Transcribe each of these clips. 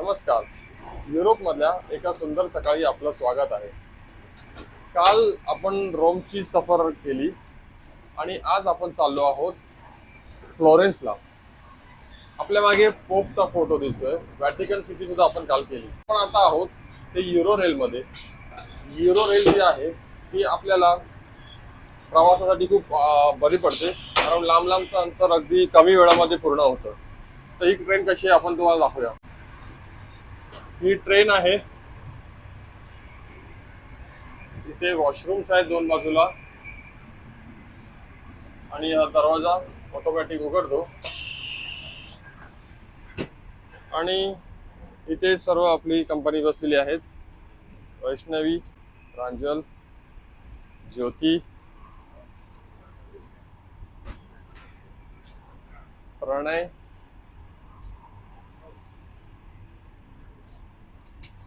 नमस्कार. युरोपमधल्या एका सुंदर सकाळी आपलं स्वागत आहे. काल आपण रोमची सफर केली आणि आज आपण चाललो आहोत फ्लोरेन्सला. आपल्या मागे पोपचा फोटो दिसतोय. व्हॅटिकन सिटी सुद्धा आपण काल केली. पण आता आहोत ते युरो रेलमध्ये युरो रेल जी आहे ती आपल्याला प्रवासासाठी खूप बरी पडते. कारण लांब लांबचं अंतर अगदी कमी वेळामध्ये पूर्ण होतं. तर ही ट्रेन कशी आहे आपण तुम्हाला दाखवूया. ही ट्रेन आहे. इथे वॉशरूम्स आहेत दोन बाजूला. आणि हा दरवाजा ऑटोमॅटिक उघडतो. आणि इथे सर्व आपली कंपनी बसलेली आहेत. वैष्णवी प्रांजल ज्योती प्रणय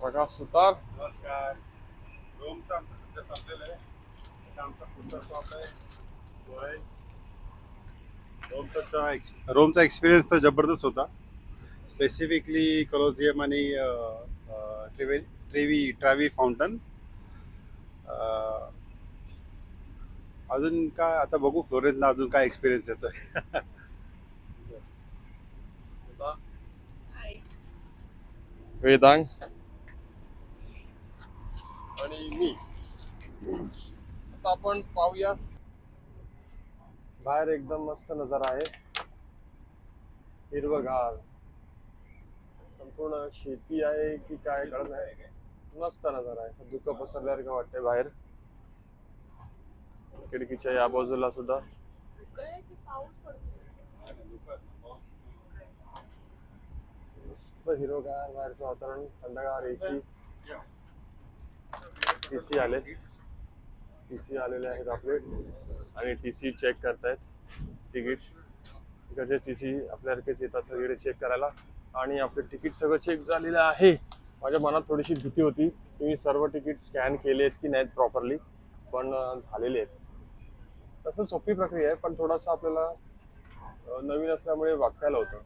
प्रकाश सुतार. नमस्कार. रोमचं आमचं सध्या संपलेलं आहे आमचा पुढचा स्टॉप आहे. फ्लोरेन्स रोमचा एक्स रोमचा एक्सपिरियन्स तर जबरदस्त होता. स्पेसिफिकली कॉलोझियम आणि ट्रेवे ट्रेवी ट्रॅव्ही फाउंटन अजून काय आता बघू फ्लोरेन्सला अजून काय एक्सपिरियन्स येतोय. वेदांग आणि मी आता आपण पाहूया. बाहेर एकदम मस्त नजारा आहे. हिरवगार. संपूर्ण शेती आहे की काय कळत नाही. मस्त नजारा आहे. धुकं पसरल्यासारखं वाटतंय बाहेर. खिडकीच्या या बाजूला सुद्धा. मस्त हिरवगार बाहेरचं वातावरण. थंडगार एसी एसी सी आले टी सी आलेले आहेत आपले. आणि टी सी चेक करतायत. तिकीट इकडचे टी सी आपल्यासारखेच येतात सगळे चेक करायला. आणि आपले तिकीट सगळं चेक झालेलं आहे. माझ्या मनात थोडीशी भीती होती की मी सर्व तिकीट स्कॅन केले आहेत की नाहीत प्रॉपरली पण झालेले आहेत. तसं सोपी प्रक्रिया आहे पण थोडासा आपल्याला नवीन असल्यामुळे वाचकायला होतं.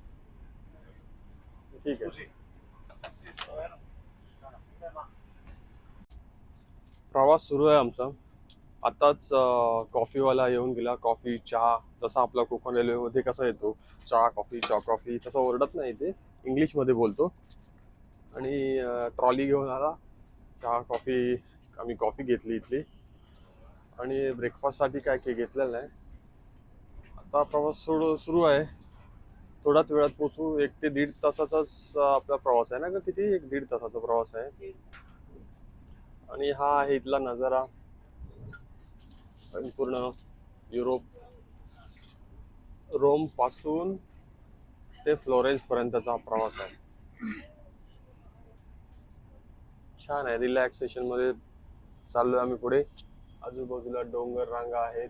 ठीक आहे. प्रवास सुरू आहे आमचा. आताच कॉफीवाला येऊन गेला. कॉफी चहा जसा आपला कोकण रेल्वेमध्ये कसा येतो. चहा कॉफी चहा कॉफी तसं ओरडत नाही ते. इंग्लिशमध्ये बोलतो. आणि ट्रॉली घेऊन आला. चहा कॉफी आम्ही कॉफी घेतली इथली. आणि ब्रेकफास्टसाठी काय काही घेतलेलं नाही. आता प्रवास सुरू सुरू आहे. थोड्याच वेळात पोचू. एक ते दीड तासाचाच आपला प्रवास आहे ना का किती? एक दीड तासाचा प्रवास आहे. आणि हा आहे इथला नजारा. संपूर्ण युरोप रोमपासून ते फ्लोरेन्सपर्यंतचा प्रवास आहे. छान आहे रिलॅक्सेशनमध्ये चाललो चाललोय आम्ही पुढे. आजूबाजूला डोंगर रांगा आहेत.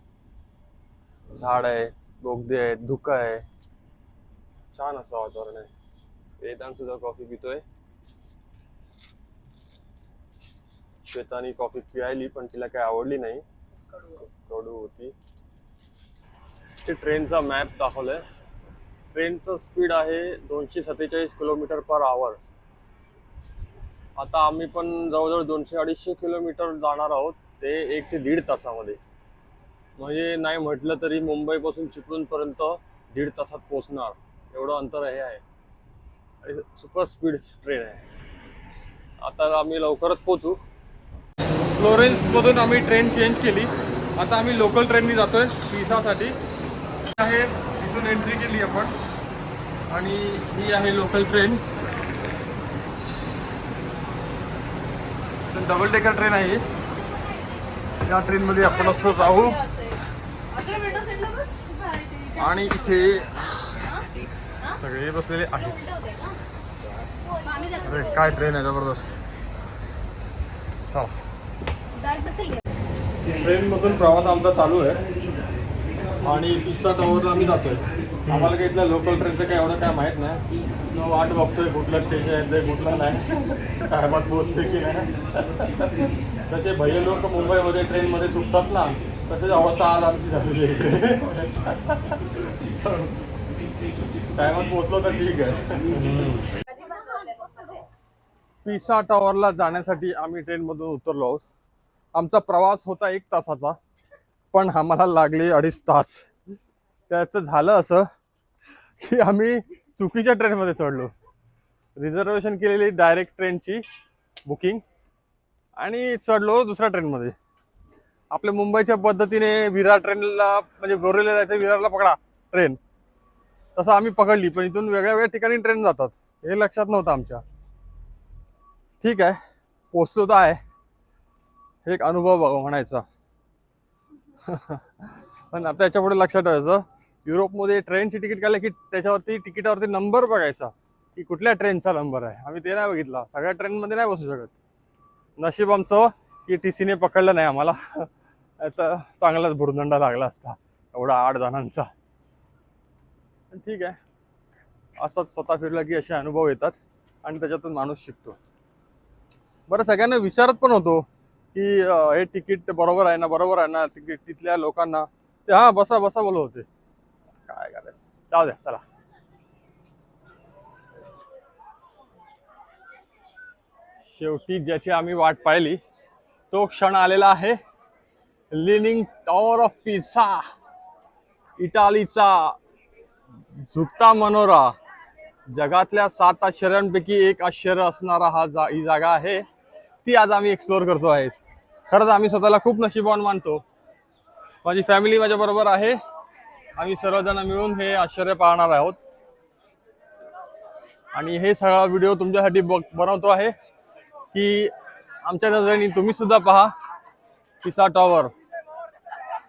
झाड आहे बोगदे आहेत धुकं आहे. छान असं वातावरण आहे. वेदांत सुद्धा कॉफी पितोय. श्वेतानी कॉफी पियाली पण तिला काही आवडली नाही. कडू होती. ते ट्रेनचा मॅप दाखवलाय. ट्रेनचं स्पीड आहे दोनशे सत्तेचाळीस किलोमीटर पर आवर आता आम्ही पण जवळजवळ दोनशे अडीचशे किलोमीटर जाणार आहोत. ते एक ते दीड तासामध्ये. म्हणजे नाही म्हटलं तरी मुंबईपासून चिपळूणपर्यंत दीड तासात पोचणार एवढं अंतर हे आहे. आणि सुपर स्पीड ट्रेन आहे. आता आम्ही लवकरच पोचू फ्लोरेन्समधून आम्ही ट्रेन चेंज केली. आता आम्ही लोकल ट्रेननी जातोय पिसासाठी. आहे इथून एंट्री केली आपण. आणि ही आहे local train double decker train आहे या ट्रेनमध्ये आपण असं जाऊ. आणि इथे सगळे बसलेले आहेत. अरे काय ट्रेन आहे जबरदस्त. चला. ट्रेन मधून प्रवास आमचा चालू आहे. आणि पिस्सा टावरला आम्ही जातोय. आम्हाला काही इथल्या लोकल ट्रेनचं काय एवढं काय माहीत नाही. न वाट बघतोय कुठलं स्टेशन आहे ते कुठलं नाही. टायमात पोहोचते की नाही. तसे भैया लोक मुंबईमध्ये ट्रेनमध्ये चुकतात ना तसेच अवस्था आज आमची झालेली आहे इकडे. टायमात पोहोचलो तर ठीक आहे. पिसा टॉवरला जाण्यासाठी आम्ही ट्रेनमधून उतरलो आहोत. आमचा प्रवास होता एक तासाचा पण आम्हाला लागले अडीच तास. त्याचं झालं असं की आम्ही चुकीच्या ट्रेनमध्ये चढलो. रिझर्वेशन केलेली डायरेक्ट ट्रेनची बुकिंग आणि चढलो दुसऱ्या ट्रेनमध्ये. आपल्या मुंबईच्या पद्धतीने विरार ट्रेनला म्हणजे बोरेला जायचं विरारला पकडा ट्रेन. तसं आम्ही पकडली पण इथून वेगळ्या वेगळ्या ठिकाणी ट्रेन जातात. हे लक्षात नव्हतं आमच्या. ठीक आहे पोचलो तर आहे. एक अनुभव बघा म्हणायचा. पण आता याच्यापुढे लक्षात ठेवायचं. युरोपमध्ये ट्रेनची तिकीट काढलं की त्याच्यावरती तिकिटावरती नंबर बघायचा. की कुठल्या ट्रेनचा नंबर आहे? आम्ही ते नाही बघितला. सगळ्या ट्रेनमध्ये नाही बसू शकत. नशीब आमचं की टी सीने पकडलं नाही आम्हाला. आता चांगलाच भुर्दंडा लागला असता. एवढा आठ जणांचा. ठीक आहे. असंच स्वतः फिरलं की असे अनुभव येतात. आणि त्याच्यातून माणूस शिकतो. बरं सगळ्यांना विचारत पण होतो. की हे तिकीट बरोबर आहे ना बरोबर आहे ना तिकीट तिथल्या लोकांना. ते हा बसा बसा बोलत होते. काय करायचं? जाऊ द्या चला. शेवटी ज्याची आम्ही वाट पाहिली तो क्षण आलेला आहे. लिनिंग टॉवर ऑफ पिझा इटालीचा झुकता मनोरा. जगातल्या सात आश्चर्यांपैकी एक आश्चर्य असणारा हा जा ही जागा आहे. ती आज आम्ही एक्सप्लोअर करतो आहे. खरंच आम्ही स्वतःला खूप नशिबवान मानतो. माझी फॅमिली माझ्या बरोबर आहे. आम्ही सर्वजण मिळून हे आश्चर्य पाहणार आहोत. आणि हे सगळा व्हिडिओ तुमच्यासाठी बघ बनवतो आहे की आमच्या नजरेने तुम्ही सुद्धा पहा पिसा टॉवर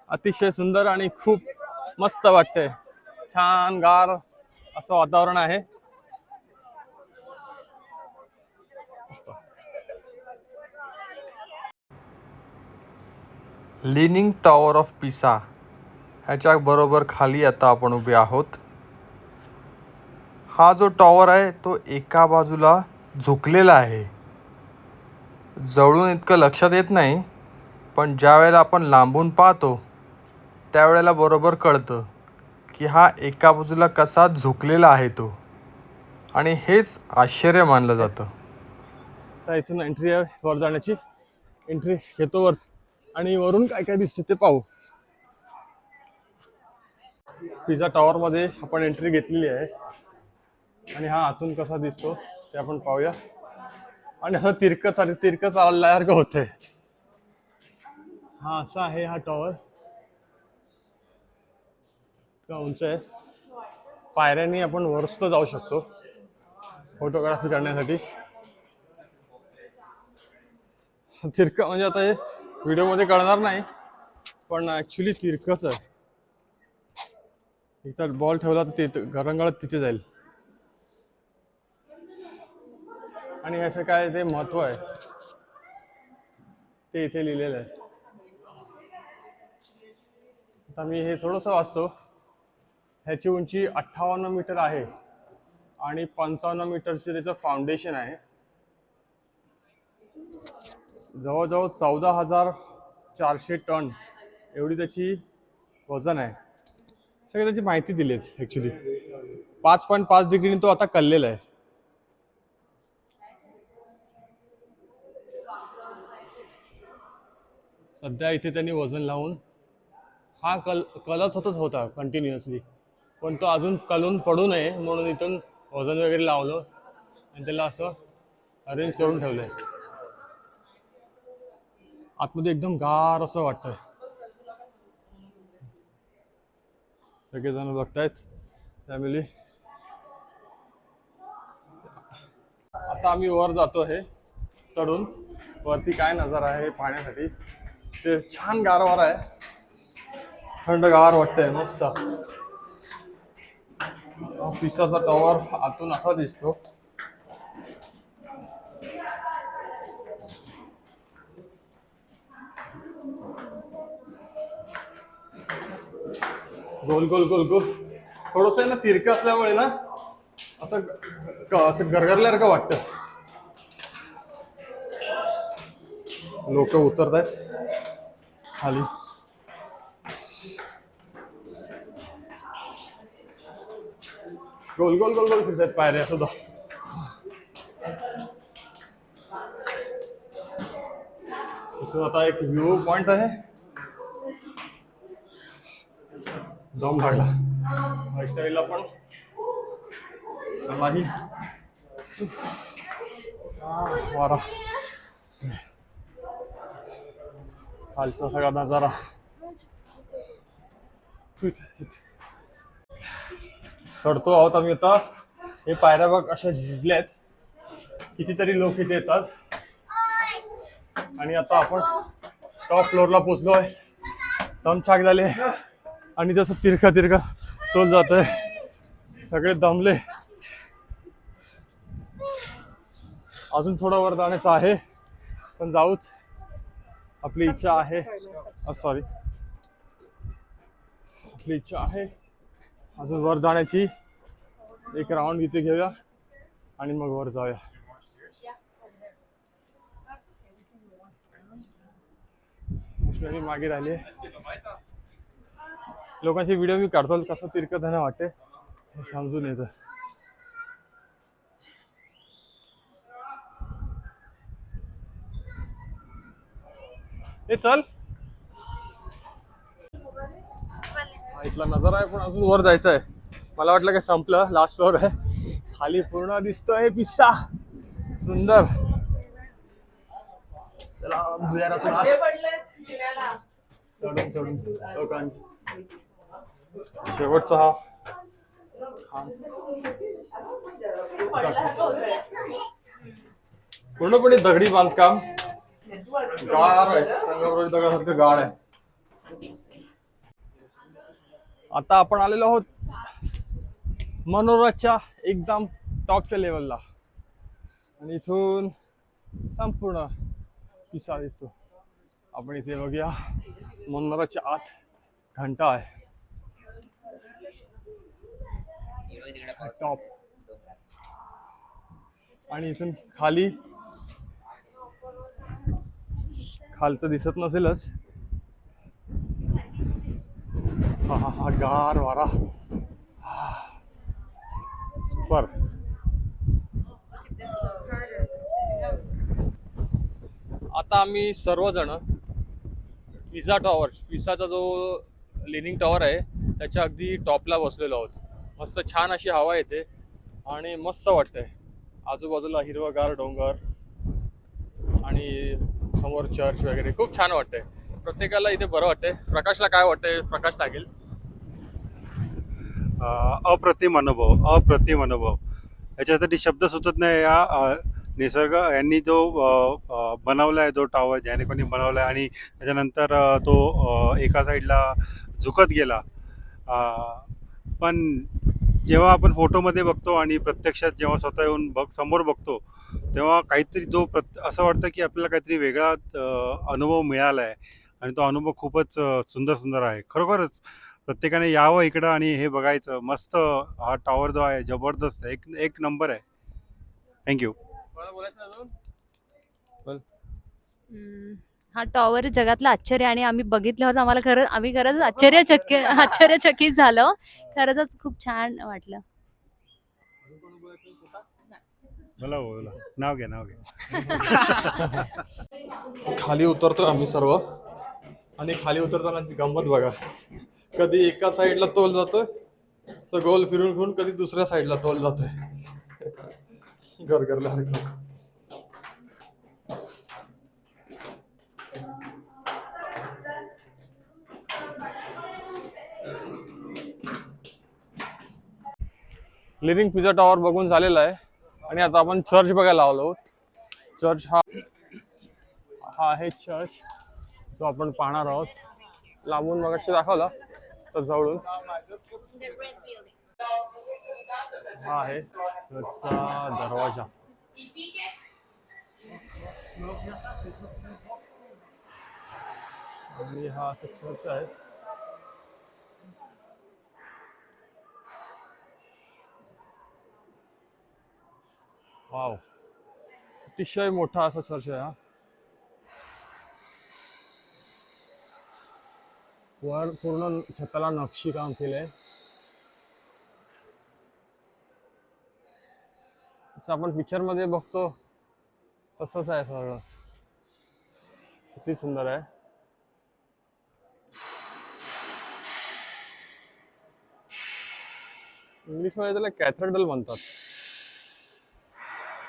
अतिशय सुंदर आणि खूप मस्त वाटतंय. छान गार असं वातावरण आहे. लिनिंग टॉवर ऑफ पिसा ह्याच्या बरोबर खाली आता आपण उभे आहोत. हा जो टॉवर आहे तो एका बाजूला झुकलेला आहे. जवळून इतकं लक्षात येत नाही पण ज्या वेळेला आपण लांबून पाहतो त्यावेळेला बरोबर कळतं की हा एका बाजूला कसा झुकलेला आहे तो. आणि हेच आश्चर्य मानलं जातं. तर इथून एंट्री आहे वर जाण्याची. एंट्री घेतो वर. आणि वरून काय काय दिसते ते पाहू. पिझ्झा टॉवरमध्ये आपण एंट्री घेतलेली आहे. आणि हा आतून कसा दिसतो ते आपण पाहूया. आणि असं तिरकं चाल तिरकं चालल्यासारखं होतंय. हा असा आहे हा टॉवर इतका उंच आहे. पायऱ्यांनी आपण वर जाऊ शकतो. फोटोग्राफी करण्यासाठी. तिरकं म्हणजे आता हे व्हिडिओमध्ये कळणार नाही पण ॲक्च्युली तिरकच आहे. इथं बॉल ठेवला तर तिथे घरंगळत तिथे जाईल. आणि ह्याचं काय ते महत्त्व आहे. ते इथे लिहिलेलं आहे. आता मी हे थोडंसं वाचतो. ह्याची उंची अठ्ठावन्न मीटर आहे आणि पंचावन्न मीटरचे त्याचं फाउंडेशन आहे. जवळजवळ चौदा हजार चारशे टन एवढी त्याची वजन आहे. सगळी त्याची माहिती दिली आहे ॲक्च्युली पाच पॉईंट पाच डिग्रीने तो आता कललेला आहे. सध्या इथे त्यांनी वजन लावून हा कल कलत होतच होता कंटिन्युअसली पण तो अजून कलून पडू नये म्हणून इथून वजन वगैरे लावलं आणि त्याला असं अरेंज करून ठेवलं आहे आतमध्ये एकदम गार असं वाटतंय. सगळेजण बघतायत फॅमिली आता आम्ही वर जातो आहे चढून. वरती काय नजारा आहे पाहण्यासाठी. ते छान गारवार आहे. थंड गार वाटतंय मस्त. पिसाचा टॉवर आतून असा दिसतो. गोल गोल गोल गोल. थोडस आहे ना तिरकं असल्यामुळे ना असं असं गरगरल्यासारखं वाटतं. लोक उतरत आहेत खाली. गोल गोल गोल गोल फिरतायत पायऱ्या सुद्धा. इथून आता एक व्ह्यू पॉइंट आहे. दम लागला हायस्टाईलला पण. नाही वारा. खालचा सगळा नजारा. चढतो आहोत आम्ही आता. हे पायऱ्या बघ अशा झिजल्यात. कितीतरी लोक इथे येतात. आणि आता आपण टॉप फ्लोअरला पोचलो आहे दम छाक झाले. आणि जसं तिरका तिरका तोल जातोय सगळे दमले. अजून थोडं वर जाण्याचं आहे पण जाऊच. आपली इच्छा आहे. सॉरी आपली इच्छा आहे. अजून वर जाण्याची. एक राऊंड इथे घेऊया आणि मग वर जाऊया. मागे राहिली लोकांचे व्हिडिओ मी काढतो कसं तिरकत आहे ना वाटते हे समजून येतं. ए चल. हा, इथला नजारा आहे पण अजून वर जायचं आहे. मला वाटलं काय संपलं लास्ट फ्लोअर आहे. खाली पूर्ण दिसतोय पिस्सा. सुंदर. चला. चढून चढून. लोकांची. शेवटचा हा. पूर्णपणे दगडी बांधकाम. गाळ आहे संगमरवरी दगडासारखं गाळ आहे. आता आपण आलेलो आहोत मनोराच्या एकदम टॉपच्या लेवलला आणि इथून संपूर्ण किस्सा दिसतो. आपण इथे बघूया मनोराच्या आत घंटा आहे. टॉप आणि इथून खाली खालचं दिसत नसेलच. हा हा हा गार वारा. सुपर. आता आम्ही सर्वजण पिझ्झा टॉवर पिझ्झाचा जो लिनिंग टॉवर आहे त्याच्या अगदी टॉपला बसलेलो आहोत. मस्त छान अशी हवा येते आणि मस्त वाटतंय. आजूबाजूला हिरवगार डोंगर आणि समोर चर्च वगैरे. खूप छान वाटतंय. प्रत्येकाला इथे बरं वाटतंय. प्रकाशला काय वाटतंय? प्रकाश सांगेल. अप्रतिम अनुभव अप्रतिम अनुभव. याच्यासाठी शब्द सुचत नाही या निसर्ग यांनी जो बनवला आहे जो टॉवर ज्याने कोणी बनवला आहे आणि त्याच्यानंतर तो एका साईडला झुकत गेला. पण जेव्हा आपण फोटोमध्ये बघतो आणि प्रत्यक्षात जेव्हा स्वतः येऊन बघ समोर बघतो तेव्हा काहीतरी जो प्रत असं वाटतं की आपल्याला काहीतरी वेगळा अनुभव मिळाला आहे आणि तो अनुभव खूपच सुंदर सुंदर आहे. खरोखरच प्रत्येकाने यावं इकडं आणि हे बघायचं. मस्त हा टॉवर जो आहे जबरदस्त आहे. एक एक नंबर आहे. थँक्यू बोलायचं अजून? हम्म, हा टॉवर जगातला आश्चर्य आणि आम्ही बघितल्यावर आम्हाला खरंच आम्ही खरंच आश्चर्यचकित आश्चर्यचकित झालो. खरंच खूप छान वाटलं. बोला बोला. नाव घ्या नाव घ्या. खाली उतरतो आम्ही सर्व. आणि खाली उतरतानाची गंमत बघा. कधी एका साईडला तोल जातोय तर गोल फिरून फिरून कधी दुसऱ्या साईडला तोल जातोय. गरगरल्यासारखं लिव्हिंग पिझा टॉवर बघून झालेला आहे. आणि आता आपण चर्च बघायला आलो चर्च हा हा आहे चर्च जो आपण पाहणार आहोत. लांबून मग दाखवला तर जवळून. हा आहे चर्चचा दरवाजा. आणि हा असं चर्च आहे. वाव. अतिशय मोठा असा चर्च आहे हा. वर पूर्ण छताला नक्षी काम केलंय. जसं आपण पिक्चरमध्ये बघतो तसंच आहे सगळं. किती सुंदर आहे. इंग्लिशमध्ये त्याला कॅथेड्रल म्हणतात.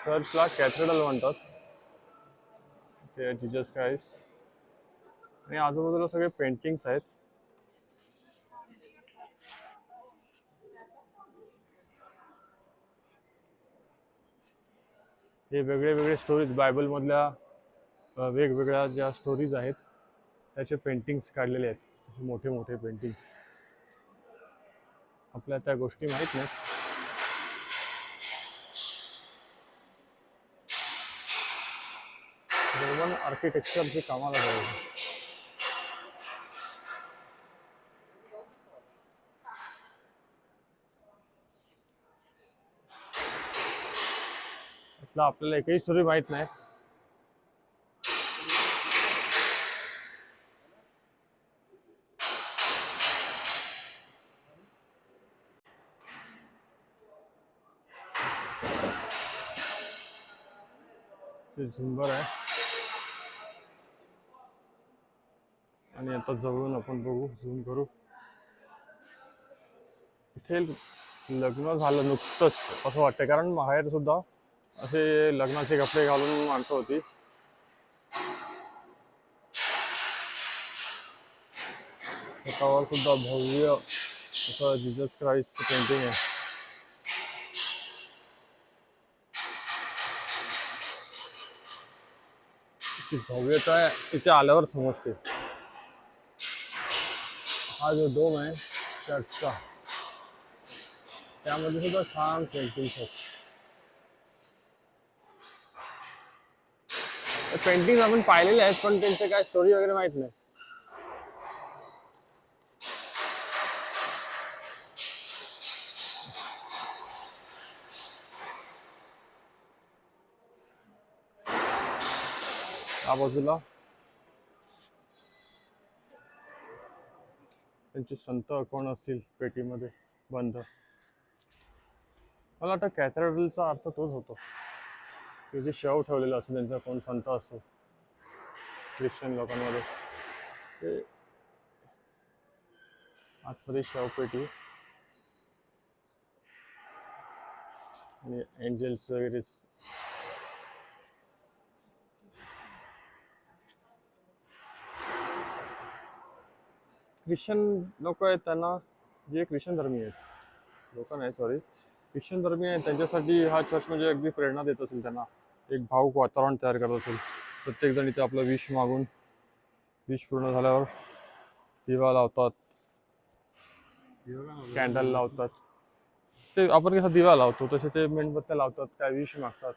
चर्चला कॅथेड्रल म्हणतात. ते जिजस क्राइस्ट आणि आजूबाजूला सगळे पेंटिंग्स आहेत. हे वेगळे वेगळे स्टोरीज बायबलमधल्या वेगवेगळ्या ज्या स्टोरीज आहेत त्याचे पेंटिंग्स काढलेले आहेत. मोठे मोठे पेंटिंग्स आपल्या त्या गोष्टी माहीत नाहीत. आर्किटेक्चरची कामाला जाईल आपल्याला एकही स्टोरी माहीत नाही. ते झुंबर आहे. आणि आता जवळून आपण बघू झूम करू. इथे लग्न झालं नुकतंच असं वाटतं कारण बाहेर सुद्धा असे लग्नाचे कपडे घालून माणसं होती. स्वतःवर सुद्धा भव्य असं जिजस क्राईस्ट पेंटिंग आहे. भव्यता आहे तिथे आल्यावर समजते. हा जो डोम आहे चर्चचा त्यामध्ये सुद्धा छान पेंटिंग्स आहेत पेंटिंग आपण पाहिलेले आहेत पण त्यांचे काय स्टोरी वगैरे माहित नाही बाजूला त्यांचे संत कोण असतील पेटीमध्ये? बंद. मला वाटतं कॅथॅड्रलचा अर्थ तोच होतो. की जे शव ठेवलेलं असतं त्यांचा कोण संत असतो ख्रिश्चन लोकांमध्ये. ते आतमध्ये शवपेटी आणि एंजल्स वगैरे ख्रिश्चन लोक आहेत त्यांना जे ख्रिश्चन धर्मी आहेत. लोक नाही सॉरी ख्रिश्चन धर्मी आहेत त्यांच्यासाठी हा चर्च म्हणजे अगदी प्रेरणा देत असेल त्यांना. एक भावूक वातावरण तयार करत असेल. प्रत्येकजण इथे आपलं विष मागून विष पूर्ण झाल्यावर दिवा लावतात. कॅन्डल लावतात. ते आपण कसा दिवा लावतो तसे ते मेणबत्त्या लावतात काय विष मागतात.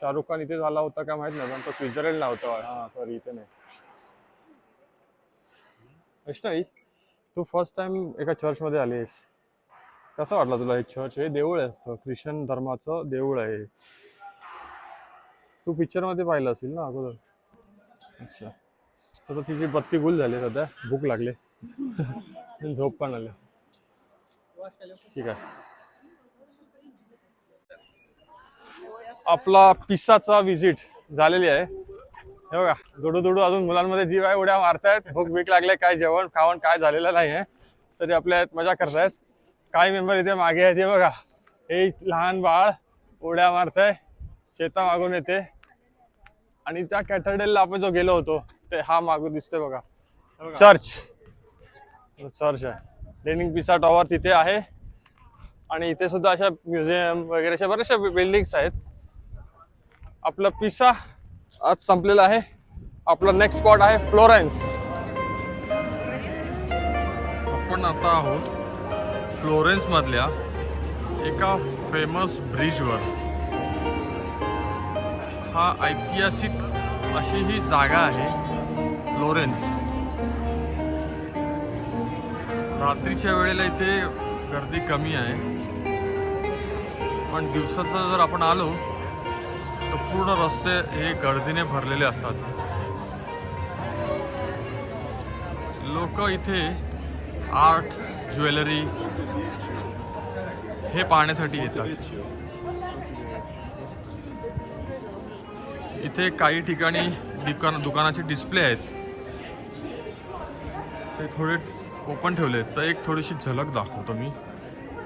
शाहरुख खान इथे झाला होता काय माहीत नाही पण तो स्वित्झर्लंडला होता. हा सॉरी इथे नाही. वैष्णवी तू फर्स्ट टाइम एका चर्चमध्ये आलीस. कसं वाटलं तुला हे चर्च हे देऊळ आहे असतं. ख्रिश्चन धर्माचं देऊळ आहे. तू पिक्चरमध्ये पाहिलं असेल ना अगोदर? अच्छा. तर तिची बत्ती गुल झाली सध्या भूक लागली. झोप पण आली. ठीक आहे. आपला पिसाचा विजिट झालेली आहे. हे बघा दुडू दुडू अजून मुलांमध्ये जीव आहे उड्या मारतायत. भूक भीक लागले काय जेवण खावण काय झालेलं नाही आहे तरी आपल्या मजा करतायत. काही मेंबर इथे मागे आहेत हे बघा. हे लहान बाळ उड्या मारतंय शेता मागून येते. आणि त्या कॅथड्रेलला आपण जो गेलो होतो ते हा मागून दिसतोय बघा. चर्च चर्च आहे. लेनिंग पिसा टॉवर तिथे आहे. आणि इथे सुद्धा अशा म्युझियम वगैरे अशा बऱ्याचशा बिल्डिंग्स आहेत. आपलं पिसा आज संपलेला आहे. आपला नेक्स्ट स्पॉट आहे फ्लोरेन्स. आपण आता आहोत फ्लोरेन्स मधल्या एका फेमस ब्रिजवर हा ऐतिहासिक अशी ही जागा आहे फ्लोरेन्स. रात्रीच्या वेळेला इथे गर्दी कमी आहे. पण दिवसाचं जर आपण आलो तर पूर्ण रस्ते हे गर्दीने भरलेले असतात. लोक इथे आर्ट ज्वेलरी हे पाहण्यासाठी येतात. इथे काही ठिकाणी दुकान दुकानाचे डिस्प्ले आहेत. ते थोडे ओपन ठेवले तर एक थोडीशी झलक दाखवतो मी.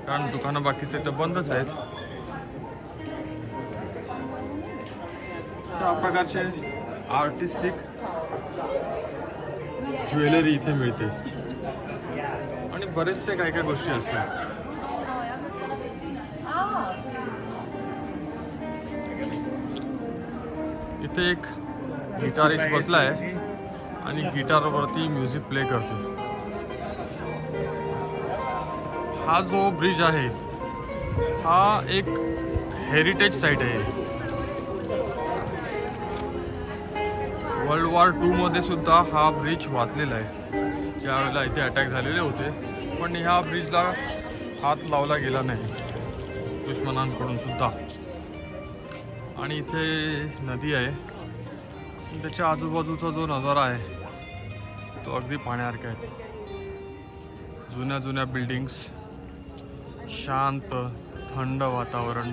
कारण दुकानं बाकीचे तर बंदच आहेत. प्रकारचे आर्टिस्टिक ज्वेलरी इथे मिळते. आणि बरेचसे काही काही गोष्टी असतात. इथे एक गिटारिस्ट आहे. आणि गिटारवरती म्युझिक प्ले करतो. हा जो ब्रिज आहे हा एक हेरिटेज साईट आहे. वर्ल्ड वॉर टूमध्ये सुद्धा हा ब्रिज वाचलेला आहे. ज्यावेळेला इथे अटॅक झालेले होते पण ह्या ब्रिजला हात लावला गेला नाही. दुश्मनांकडून सुद्धा. आणि इथे नदी आहे. त्याच्या आजूबाजूचा जो नजारा आहे तो अगदी पाण्यासारखा आहे. जुन्या जुन्या बिल्डिंग्स शांत थंड वातावरण.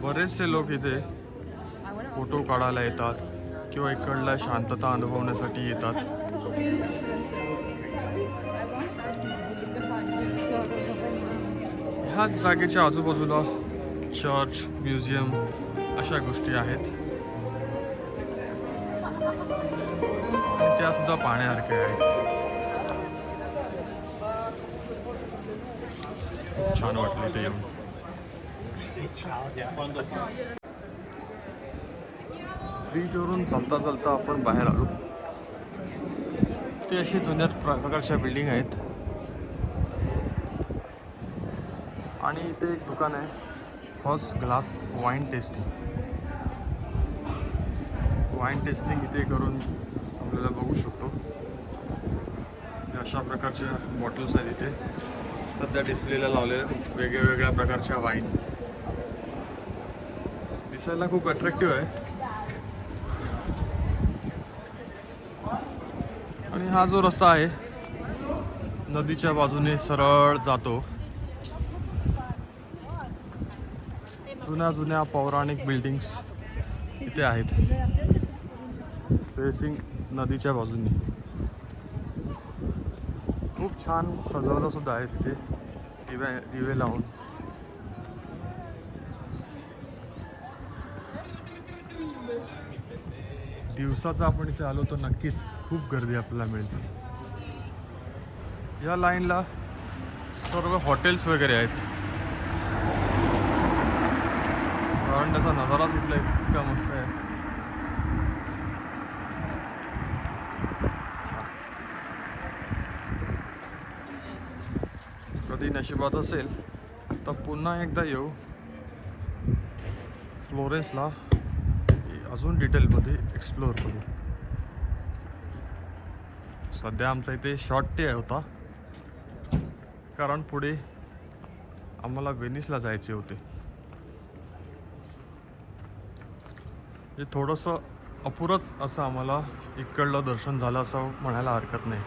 बरेचसे लोक इथे फोटो काढायला येतात. किंवा इकडला शांतता अनुभवण्यासाठी येतात. ह्याच जागेच्या आजूबाजूला चर्च म्युझियम अशा गोष्टी आहेत. त्या सुद्धा पाहण्यासारख्या आहेत. छान वाटलं ते बीचवरून चालता चालता आपण बाहेर आलो. ते अशी जुन्या प्र- प्रकारच्या बिल्डिंग आहेत. आणि इथे एक दुकान आहे. First glass wine tasting. Wine tasting इथे करून आपल्याला बघू शकतो. अशा प्रकारच्या बॉटल्स आहेत इथे. सध्या डिस्प्लेला लावलेल्या आहेत वेगळ्या वेगळ्या प्रकारच्या वाईन. दिसायला खूप अट्रॅक्टिव्ह आहे. आणि हा जो रस्ता आहे नदीच्या बाजूने सरळ जातो. जुन्या जुन्या पौराणिक बिल्डिंग्स इथे आहेत. फेसिंग नदीच्या बाजूने. खूप छान सजवलं सुद्धा आहे तिथे. दिव्या दिवे लावून. दिवसाचं आपण इथे आलो तर नक्कीच खूप गर्दी आपल्याला मिळते. या लाईनला सर्व हॉटेल्स वगैरे आहेत. कारण त्याचा नजाराच इथला इतका मस्त आहे. कधी नशिबात असेल तर पुन्हा एकदा येऊ. फ्लोरेन्सला अजून डिटेलमध्ये एक्सप्लोअर करू. सध्या आमचा इथे शॉर्ट टे होता. कारण पुढे आम्हाला वेनिसला जायचे होते. हे थोडंसं अपुरंच असं आम्हाला इकडलं दर्शन झालं असं म्हणायला हरकत नाही.